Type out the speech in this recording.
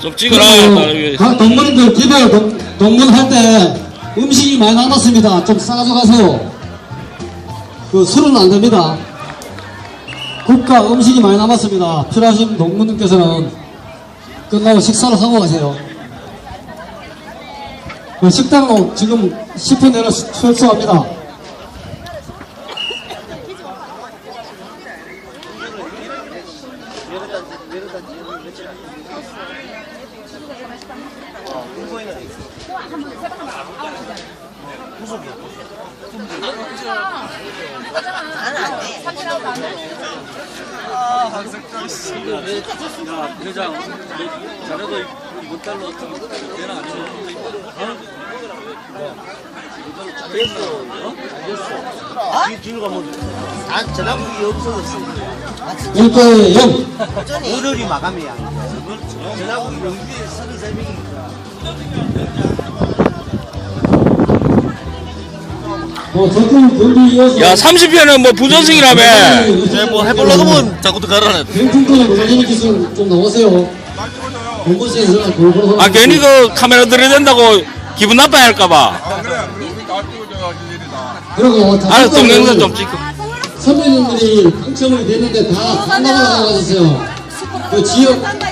좀 찍어라. 그리고 각 동문인들 집에 동, 동문할 때 음식이 많이 남았습니다. 좀 싸가지고 가세요. 그 술은 안 됩니다. 국가 음식이 많이 남았습니다. 필요하신 동문님께서는 끝나고 식사를 하고 가세요. 그 식당으로 지금 10분 내로 출소합니다. 야, 회장, 다 전화국이 없어졌어. 1대 0. 오늘이 마감이야. 전화국이 영주에 33명이니까. 뭐 전국 경기 이어서 야, 30회는 뭐 부전승이라며. 이제 뭐 해보려고 하면 자꾸 또 가라네. 병풍권의 무전님 기술 좀 나오세요. 본부에서 골고루 아, 괜히 그 카메라 들이댄다고 기분 나빠야 할까봐. 아 그래 우리 다 찍어줘야지 일이다 그리고 다 아, 동영상 좀 찍고. 선배님들이 당첨이 됐는데 다 한나라가 가주세요. 그 지역